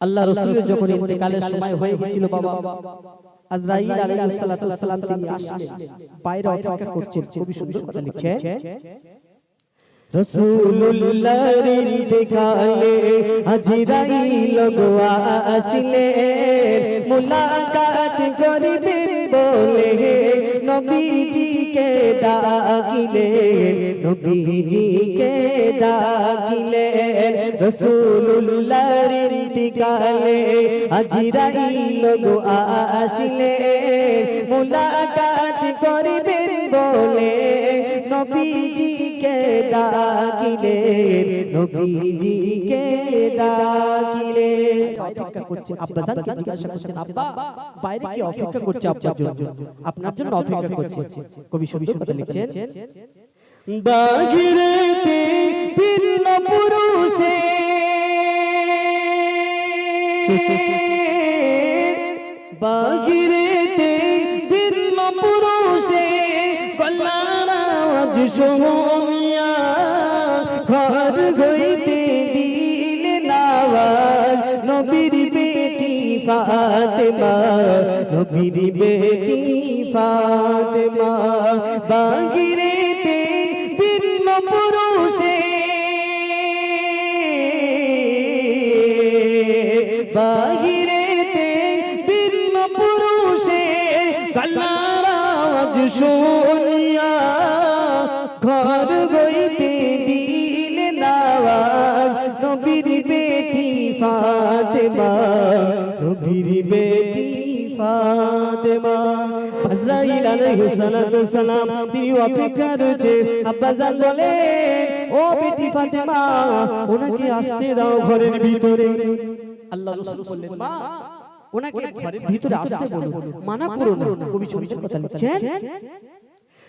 আল্লাহ রসুলের যখন ইন্তেকালের সময় হয়ে গেছিল বাবা আজরাইল আলাইহিস সালাতু সালাম তিনি আসলেন। বাইরে অপেক্ষা করছেন। খুবই সুন্দর কথা লিখছে রসুলুল্লাহর ইন্তেকালে আজরাইল গো আসলেন। মুলাকাত করিবেন বলে নবীজিকে ডাকিলেন নবীজিকে ডাকিলেন রসুলুল্লাহর ইন্তেকালে আজরাইল গো আসলেন মুলাকাত করিবেন বলে নবীজিকে ডাকিলেন নবীজিকে ডাকিলেন অপেক্ষা করছে আব্বা জানকে জিজ্ঞাসা করছেন, আব্বা, বাইরে কি অপেক্ষা করছে আপনার জন্য? আপনার জন্য অপেক্ষা করছে। কবি সুন্দর কথা লিখছেন, বাগিরেতে ভিন্ন পুরুষে বাগিরেতে আওয়াজ শুনিয়া ঘর গইতে দিলে নাওয়াজ নবীর বেটি ফাতেমা, নবীর বেটি ফাতেমা। বাগিরেতে ভিন্ন পুরুষে বাহিরেতে ভিন্ন পুরুষে। আওয়াজ শুনিয়া ঘর গইতে দিলে নাওয়াজ নবীর বেটি ফাতেমা নবীর বেটি ফাতেমা। আজরাইল আলাইহিস সালাতু সালাম তিনি অপেক্ষা রয়েছে। আব্বা জান বলেন ও বেটি ফাতেমা ওনাকে আসতে দাও ঘরের ভিতরে। আল্লাহ রাসূল বললেন মা ওনাকে ঘরের ভিতরে আসতে বলুন মানা করো না। কবি সুন্দর কথা লিখছেন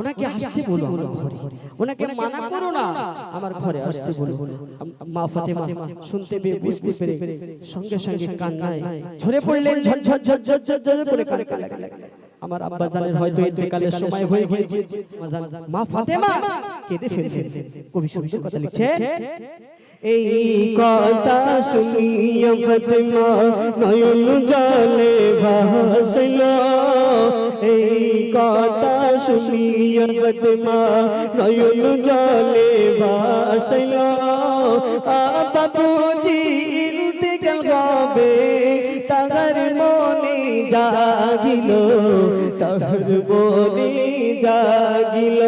ওনাকে আসতে বলো আমার ঘরে ওনাকে মানা করো না। আমার ঘরে আসতে বলো মা ফাতেমা শুনতে পেয়ে বুঝতে পেরে সঙ্গে সঙ্গে কান্নায় ঝরে পড়লেন ঝর ঝর ঝর ঝর ঝর ঝর করে কান্না আমার আব্বা জানের হয়তো ইন্তেকালের সময় হয়ে গিয়েছে। মা ফাতেমা কেঁদে ফেললেন। কবি সুন্দর কথা লিখছে এই কথা শুনিয়া ফাতেমা নয়ন জলে ভাসল। এই কথা শুনিয়া ফাতেমা নয়ন জলে ভাসল বাবুজি ইন্তেকাল হবে তাহার মনে জাগিল তাহার মনে জাগিল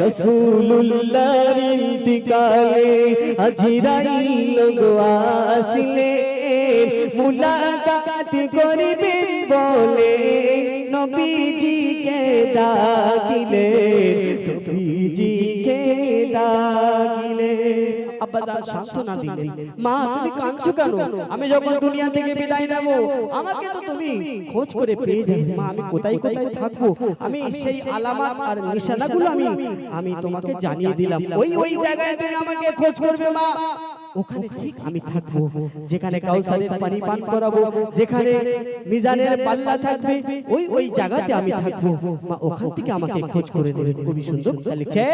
রসুল্লাহর ইন্তিকালে আজিরাইল গো আসলে মুলাকাত করিবেন বলে নবীজিকে ডাকিলে নবীজিকে ডাকিলে। আব্বা জান সান্ত্বনা দিলেন। মা তুমি কাঁদছো কেন? আমি যখন দুনিয়া থেকে বিদায় নেব আমাকে তো তুমি খোঁজ করে পেয়ে যাবে। মা আমি কোথায় কোথায় থাকব? আমি সেই আলামত আর নিশানাগুলো আমি আমি তোমাকে জানিয়ে দিলাম। ওই ওই জায়গায় তুমি আমাকে খোঁজ করবে মা। ওখানে ঠিক আমি থাকব। যেখানে কাউসারের পানি পান করাবো যেখানে মিজানের পাল্লা থাকবে ওই ওই জায়গাতে আমি থাকব। মা ওখান থেকে আমাকে খোঁজ করে দেবে খুবই সুন্দর। লিখছে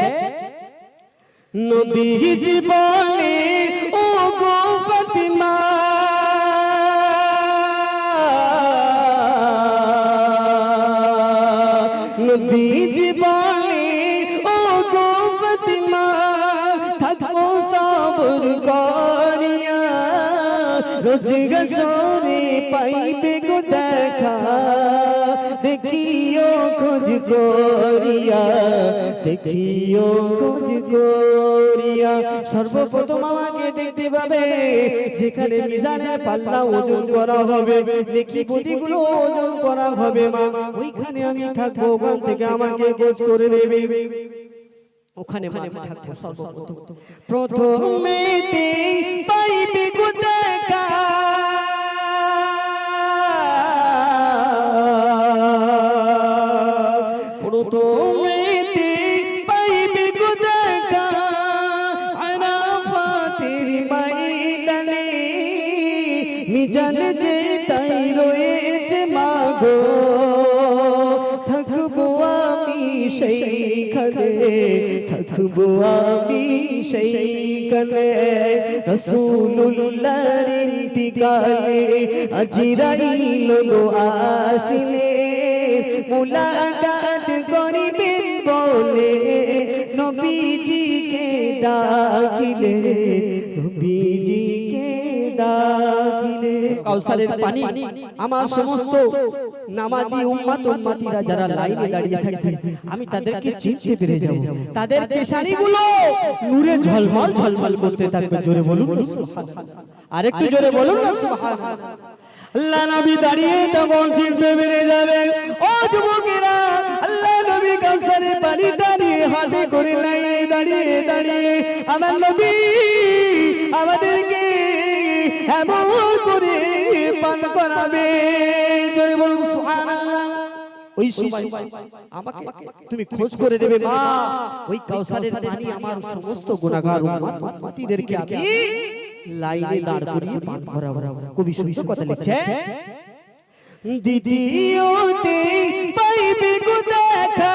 নবীজি বলে ও গো ফাতিমা রোজ গসরে পাইবে গো দেখা। দেখিও খোঁজ করিয়া দেখিও খোঁজ করিয়া। সর্বপ্রথম আমাকে দেখতে পাবে যেখানে মিজানের পাল্লা ওজন করা হবে। নেকি বুদিগুলো ওজন করা হবে মা। ওইখানে আমি থাকব ওখান থেকে আমাকে খোঁজ করে নেবে। ওখানে মানে থাকব সর্বপ্রথম। প্রথমেতে পাইবে গো সেইখানে থাকব আমি সেইখানে রসুল্লাহর ইন্তিকালে আজিরাইল গো আসিলে মুলাকাত করিবেন বলে নবীজিকে ডাকিলে কাউসারের পানি। আমার সমস্ত নামাজি উম্মাত উম্মাতিরা যারা লাইনে দাঁড়িয়ে থাকবে আমি তাদেরকে চিনতে পেরে যাব। তাদের পেশানিগুলো নূরে ঝলমল ঝলমল করতে থাকবে। জোরে বলুন সুবহানাল্লাহ। আরেকটু জোরে বলুন না সুবহানাল্লাহ। আল্লাহ নবী দাঁড়িয়ে তখন চিনতে পেরে যাবে। ও যুবকেরা আল্লাহ নবী কাউসারের পানি দাঁড়িয়ে হাতে করে লাইনে দাঁড়িয়ে দাঁড়িয়ে। আমার নবী আমাদেরকে এমন ওই সময় আমাকে তুমি খোঁজ করে দেবে মা। ওই কাউসারের পানি আমার সমস্ত উম্মত উম্মতিদেরকে আমি লাইনে দাঁড় করিয়ে পান করাবো। কবি সুন্দর কথা লিখছে দ্বিতীয়তে পাইবে গো দেখা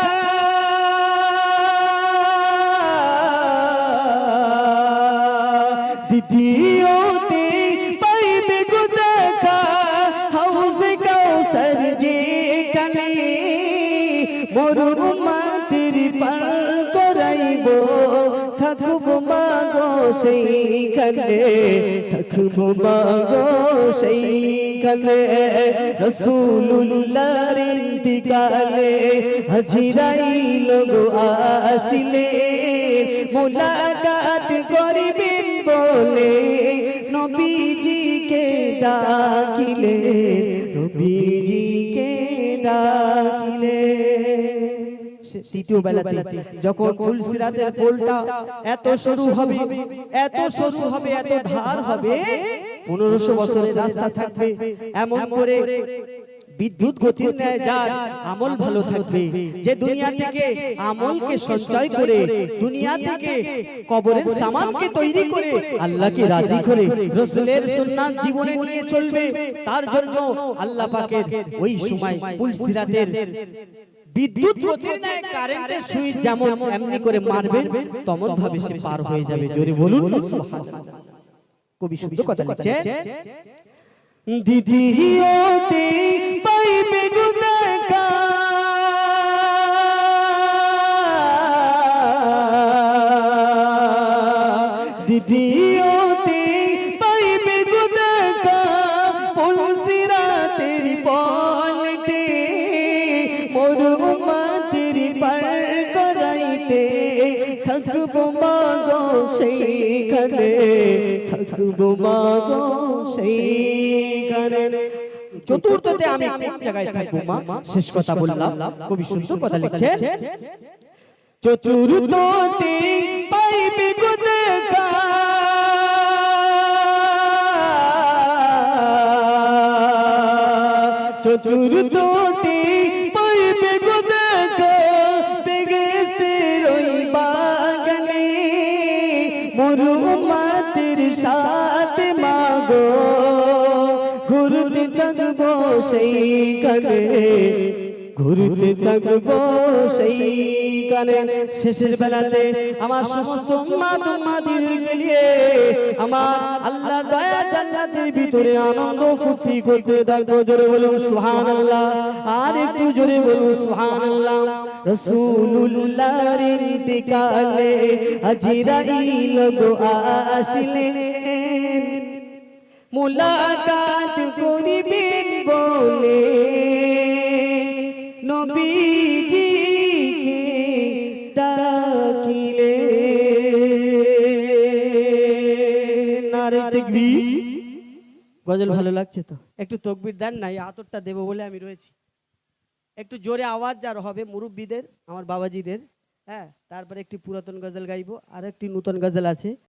মরুর মাতির পাল করাইব। থাকব মাগো সেইখানে, থাকব মাগো সেইখানে। রসুল্লাহর ইন্তিকালে হাজিরাইল গো আসিলে, মুলাকাত করিবেন বলে নবীজিকে ডাকিলে নবীজিকে ডাকিলে। তৃতীয় বেলাতে যখন ফুলসিরাতের পোলটা এত সরু হবে এত সরু হবে এত ধার হবে পনেরোশো বছরের রাস্তা থাকবে এমন করে বিদ্যুৎ গতির ন্যায় যার আমল ভালো থাকবে। যে দুনিয়া থেকে আমলকে সঞ্চয় করে দুনিয়া থেকে কবরের সামানকে তৈরি করে আল্লাহকে রাজি করে রসুলের সুন্নাত জীবনে নিয়ে চলবে। তার জন্য আল্লাহ পাকের ওই সময় পুলসিরাতের বিদ্যুৎ গতির ন্যায় কারেন্টের সুইচ যেমন এমনি করে মারবেন, তেমন ভাবে সে পার হয়ে যাবে জোরে বলুন। কবি কথা দ্বিতীয়তে পাইবে থাকব মাগো সেইখানে, থাকব মাগো সেইখানে। চতুর্থতে আমি কোন জায়গায় থাকব মা? শেষ কথা বললাম, কবি সুন্দর কথা লিখছেন। চতুর্থতে পাইবে দেখা থাকব সেইখানে ঘুরতে থাকব সেইখানে শেষের বেলাতে আমার সমস্ত মা তোমাদেরকে নিয়ে আমার আল্লাহ দয়া জান্নাতের ভিতরে আনন্দ ফুর্তি করতে থাকব। জোরে বলুন, সুবহানাল্লাহ। আর একটু জোরে বলুন, সুবহানাল্লাহ। রাসূলুল্লাহর ইন্তিকালে আজরাইল গো আসিলেন। মুলাকাত করিবেন বলে। নবীজি ডাকিলে। নারে তাকবীর গজল ভালো লাগছে তো। একটু তকবির দেন না এই আতরটা দেবো বলে আমি রয়েছি। একটু জোরে আওয়াজ যার হবে মুরব্বীদের আমার বাবাজিদের। হ্যাঁ তারপরে একটি পুরাতন গজল গাইবো আর একটি নূতন গজল আছে।